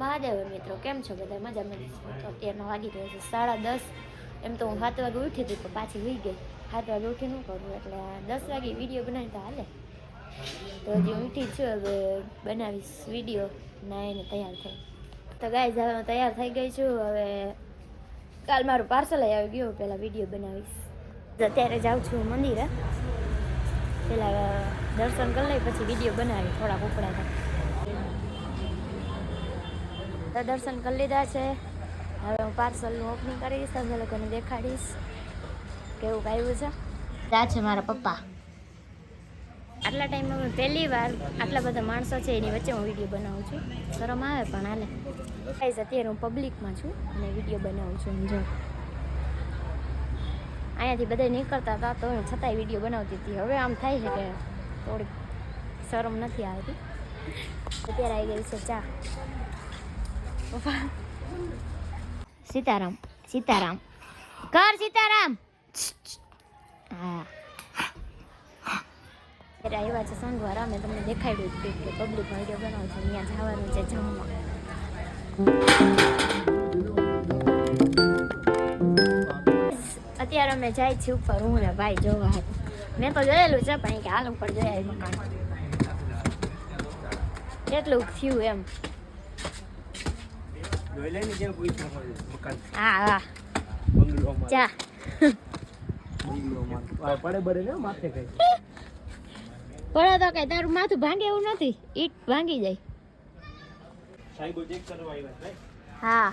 મહાદેવ મિત્રો, કેમ છો? બધા મજામાં છો? તો અત્યારના વાગી ગયો છે સાડા દસ. એમ તો હું સાત વાગે ઉઠી હતી, પણ પાછી હોઈ ગઈ. સાત વાગે ઉઠી ન કરું એટલે દસ વાગે વીડિયો બનાવી તો હાલે. તો હજી ઉઠી છું, હવે બનાવીશ વીડિયો નાઈને તૈયાર થઈ તો ગાય હું તૈયાર થઈ ગઈ છું, હવે કાલ મારું પાર્સલ આવી ગયું પહેલાં વીડિયો બનાવીશ. અત્યારે જાઉં છું મંદિરે. પહેલાં દર્શન કરી લઈ, પછી વીડિયો બનાવી થોડાક ઉપડા થાય. તો દર્શન કરી લીધા છે. હવે હું પાર્સલનું ઓપનિંગ કરીશ તમને લોકોને દેખાડીશ. કેવું આવ્યું છે? ત્યાં છે મારા પપ્પા. આટલા ટાઈમમાં હું પહેલી વાર આટલા બધા માણસો છે એની વચ્ચે હું વીડિયો બનાવું છું. શરમ આવે પણ હાલે. ગાઈઝ અત્યારે હું પબ્લિકમાં છું અને વીડિયો બનાવું છું. જો. અહીંયાથી બધા નીકળતા હતા તો હું છતાંય વીડિયો બનાવતી હતી. હવે આમ થાય છે કે થોડીક શરમ નથી આવતી. અત્યારે આવી ગઈ છે ચા. પપ્પા સીતારામ સીતારામ કર સીતારામ હા આવ્યા છે સંઘવારા અમે તમને દેખાડ્યું હતું કે પબ્લિક વીડિયો બનાવો છું ત્યાં જવાનું છે જમવા. અત્યારે અમે જાય છીએ ઉપર, હું ને ભાઈ જોવા હતું મેં તો જોયેલું છે, પણ કે હાલ ઉપર જોયા મકાન. કેટલું થયું એમ? જોઈ લે ને જેમ પૂછ્યું મકાન હા હા ચા પડે બડે ને માથે કઈ પડે તો કઈ તારું માથું ભાંગે એવું નથી ઈટ ભાંગી જાય સાહેબો ચેક કરવા આવ્યા ભાઈ હા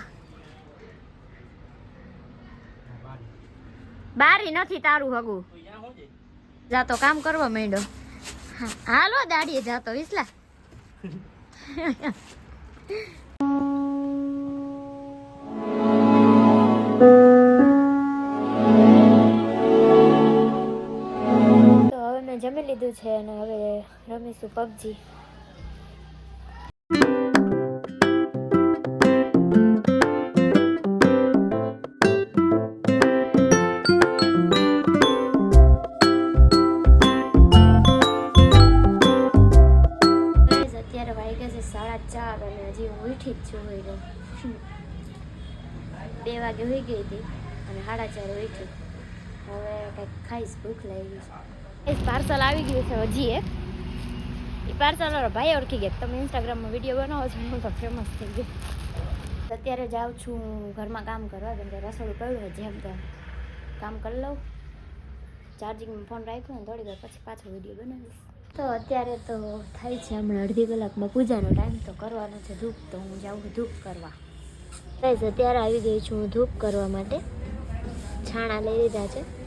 બારી નથી તારું હગું જાતો કામ કરવા માંડ્યો હાલો દાડીએ જાતો વિસલા લીધું છે અને હવે રમીશું પબજી અત્યારે વાગ્યા છે સાડા ચાર અને હજી હું ઉઠી જ છું હોય બે વાગે હોઈ ગઈ હતી અને સાડા ચાર ઉઠી. હવે કંઈક ખાઈશ, ભૂખ લાગી છે. પાર્સલ આવી ગયું છે હજી એક એ પાર્સલ ભાઈ ઓળખી ગયા તમે ઇન્સ્ટાગ્રામમાં વીડિયો બનાવો છો હું તો ફેમસ થઈ ગયો અત્યારે જાઉં છું ઘરમાં કામ કરવા કેમ કે રસોડું કર્યું હોય જેમ તેમ કામ કરી લઉં ચાર્જિંગમાં ફોન રાખ્યો ને થોડી વાર પછી પાછો વીડિયો બનાવીશ. તો અત્યારે તો થાય છે હમણાં અડધી કલાકમાં પૂજાનો ટાઈમ તો કરવાનો છે, ધૂપ તો હું જાઉં ધૂપ કરવા. અત્યારે આવી ગઈ છું હું ધૂપ કરવા માટે. છાણા લઈ લીધા છે.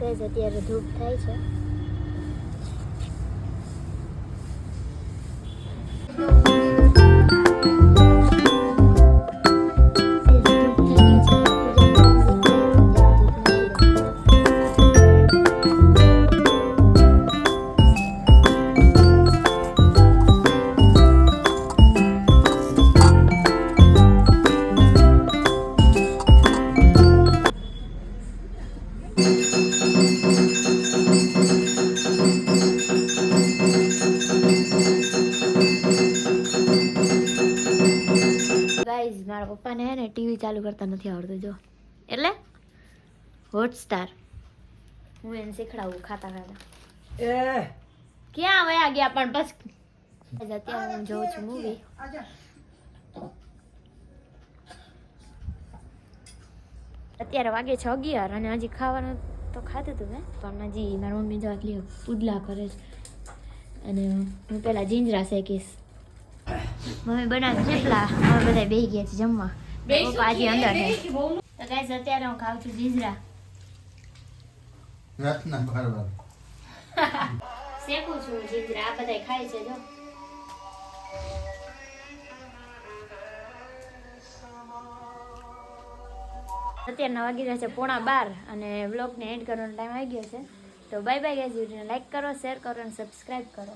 ગાઈઝ અત્યારે ધૂપ થાય છે. મારા પપ્પાને હે ને ટીવી ચાલુ કરતા નથી આવડતું જો. એટલે? હોટસ્ટાર હું એને શીખડાવું ખાતા ખાતા. એ! ક્યાં વયા ગયા પણ બસ. અત્યારે હું જોઉં છું મૂવી અત્યારે વાગે છ અગિયાર અને હજી ખાવાનું તો ખાધું હતું મેં પણ હજી મારી મમ્મી જો આટલી પુદલા કરે છે. અને હું પેલા જીંજરા શેકીશ. મમ્મી બનાવે થેપલા અમે બધા બેસી ગયા છે જમવા. પપ્પા હજી અંદર છે. તો ગાઈસ અત્યારે હું ખાઉં છું જીંજરા. રાતના બાર વાર શેકું છું જીંજરા. આ બધા ખાય છે જો. અત્યારના વાગી રહ્યા છે પોણા બાર અને વ્લોગને એન્ડ કરવાનો ટાઈમ આવી ગયો છે. તો બાય બાય ગાઈઝ વિડીયોને લાઈક કરો શેર કરો અને સબસ્ક્રાઈબ કરો.